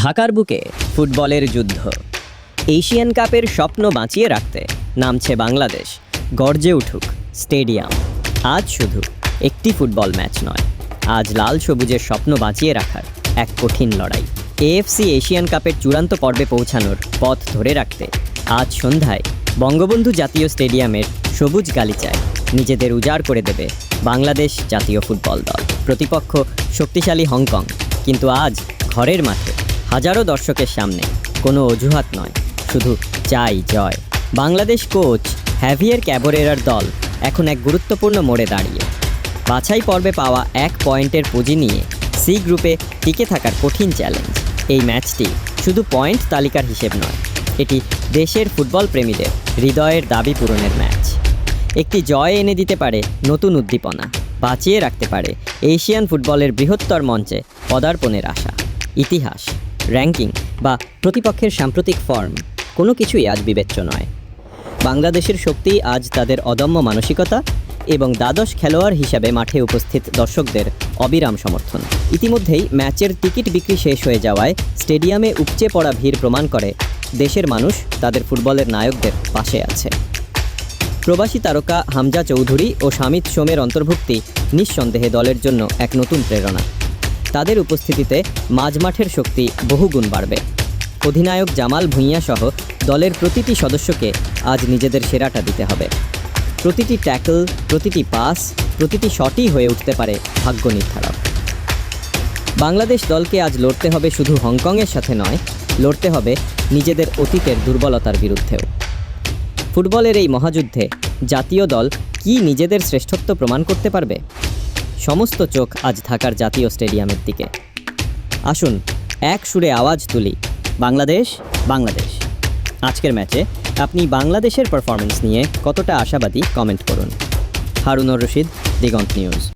ঢাকার বুকে ফুটবলের যুদ্ধ। এশিয়ান কাপের স্বপ্ন বাঁচিয়ে রাখতে নামছে বাংলাদেশ। গর্জে উঠুক স্টেডিয়াম। আজ শুধু একটি ফুটবল ম্যাচ নয়, আজ লাল সবুজের স্বপ্ন বাঁচিয়ে রাখার এক কঠিন লড়াই। এএফসি এশিয়ান কাপের চূড়ান্ত পর্বে পৌঁছানোর পথ ধরে রাখতে আজ সন্ধ্যায় বঙ্গবন্ধু জাতীয় স্টেডিয়ামের সবুজ গালিচায় নিজেদের উজাড় করে দেবে বাংলাদেশ জাতীয় ফুটবল দল। প্রতিপক্ষ শক্তিশালী হংকং, কিন্তু আজ ঘরের মাঠে হাজারো দর্শকের সামনে। কোনো অজুহাত নয়, শুধু চাই জয়। বাংলাদেশ কোচ হ্যাভিয়ার ক্যাবোরেরার দল এখন এক গুরুত্বপূর্ণ মোড়ে দাঁড়িয়ে। বাছাই পর্বে পাওয়া এক পয়েন্টের পুঁজি নিয়ে সি গ্রুপে টিকে থাকার কঠিন চ্যালেঞ্জ। এই ম্যাচটি শুধু পয়েন্ট তালিকার হিসেব নয়, এটি দেশের ফুটবল প্রেমীদের হৃদয়ের দাবি পূরণের ম্যাচ। একটি জয় এনে দিতে পারে নতুন উদ্দীপনা, বাঁচিয়ে রাখতে পারে এশিয়ান ফুটবলের বৃহত্তর মঞ্চে পদার্পণের আশা। ইতিহাস র্যাঙ্কিং বা প্রতিপক্ষের সাম্প্রতিক ফর্ম কোনো কিছুই আজ বিবেচ্য নয়। বাংলাদেশের শক্তি আজ তাদের অদম্য মানসিকতা এবং দ্বাদশ খেলোয়াড় হিসাবে মাঠে উপস্থিত দর্শকদের অবিরাম সমর্থন। ইতিমধ্যেই ম্যাচের টিকিট বিক্রি শেষ হয়ে যাওয়ায় স্টেডিয়ামে উপচে পড়া ভিড় প্রমাণ করে দেশের মানুষ তাদের ফুটবলের নায়কদের পাশে আছে। প্রবাসী তারকা হামজা চৌধুরী ও শামিত সোমের অন্তর্ভুক্তি নিঃসন্দেহে দলের জন্য এক নতুন প্রেরণা। তাদের উপস্থিতিতে মাঝমাঠের শক্তি বহুগুণ বাড়বে। অধিনায়ক জামাল ভুঁইয়া সহ দলের প্রতিটি সদস্যকে আজ নিজেদের সেরাটা দিতে হবে। প্রতিটি ট্যাকল, প্রতিটি পাস, প্রতিটি শটই হয়ে উঠতে পারে ভাগ্য নির্ধারক বাংলাদেশ দলকে আজ লড়তে হবে শুধু হংকংয়ের সাথে নয়, লড়তে হবে নিজেদের অতীতের দুর্বলতার বিরুদ্ধেও। ফুটবলের এই মহাযুদ্ধে জাতীয় দল কি নিজেদের শ্রেষ্ঠত্ব প্রমাণ করতে পারবে? সমস্ত চোখ আজ ঢাকার জাতীয় স্টেডিয়ামের দিকে। আসুন, এক সুরে আওয়াজ তুলি। বাংলাদেশ বাংলাদেশ। আজকের ম্যাচে আপনি বাংলাদেশের পারফরমেন্স নিয়ে কতটা আশাবাদী কমেন্ট করুন। হারুনুর রশিদ, দিগন্ত নিউজ।